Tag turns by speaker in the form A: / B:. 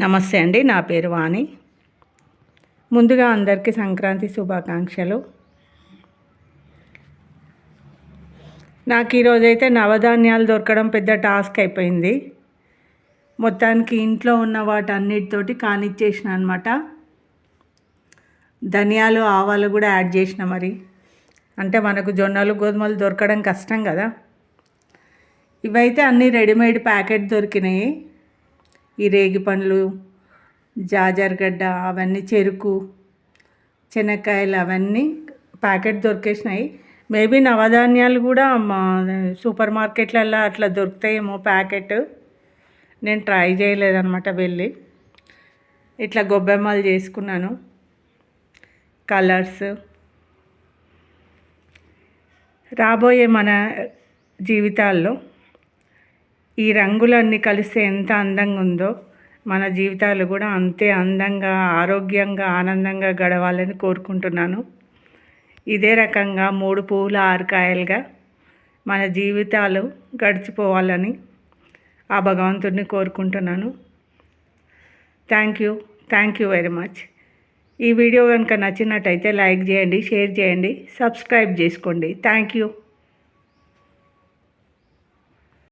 A: నమస్తే అండి నా పేరు వాణి. ముందుగా అందరికీ సంక్రాంతి శుభాకాంక్షలు. నాకు ఈరోజైతే నవధాన్యాలు దొరకడం పెద్ద టాస్క్ అయిపోయింది. మొత్తానికి ఇంట్లో ఉన్న వాటన్నిటితోటి కానిచ్చేసిన అనమాట ధనియాలు ఆవాలు కూడా యాడ్ చేసిన మరి. అంటే మనకు జొన్నలు గోధుమలు దొరకడం కష్టం కదా. ఇవైతే అన్నీ రెడీమేడ్ ప్యాకెట్ దొరికినాయి. ఈ రేగి పండ్లు జాజరగడ్డ అవన్నీ చెరుకు శనక్కాయలు అవన్నీ ప్యాకెట్ దొరికేసినాయి. మేబీ నవధాన్యాలు కూడా మా సూపర్ మార్కెట్లలో అట్లా దొరుకుతాయేమో ప్యాకెట్. నేను ట్రై చేయలేదనమాట వెళ్ళి. ఇట్లా గొబ్బెమ్మలు చేసుకున్నాను. కలర్స్. రాబోయే మన జీవితాల్లో ఈ రంగులన్నీ కలిస్తే ఎంత అందంగా ఉందో మన జీవితాలు కూడా అంతే అందంగా ఆరోగ్యంగా ఆనందంగా గడవాలని కోరుకుంటున్నాను. ఇదే రకంగా మూడు పువ్వుల ఆరుకాయలుగా మన జీవితాలు గడిచిపోవాలని ఆ భగవంతుడిని కోరుకుంటున్నాను. Thank you thank you very much ఈ వీడియో కనుక నచ్చినట్టయితే లైక్ చేయండి షేర్ చేయండి సబ్స్క్రైబ్ చేసుకోండి. Thank you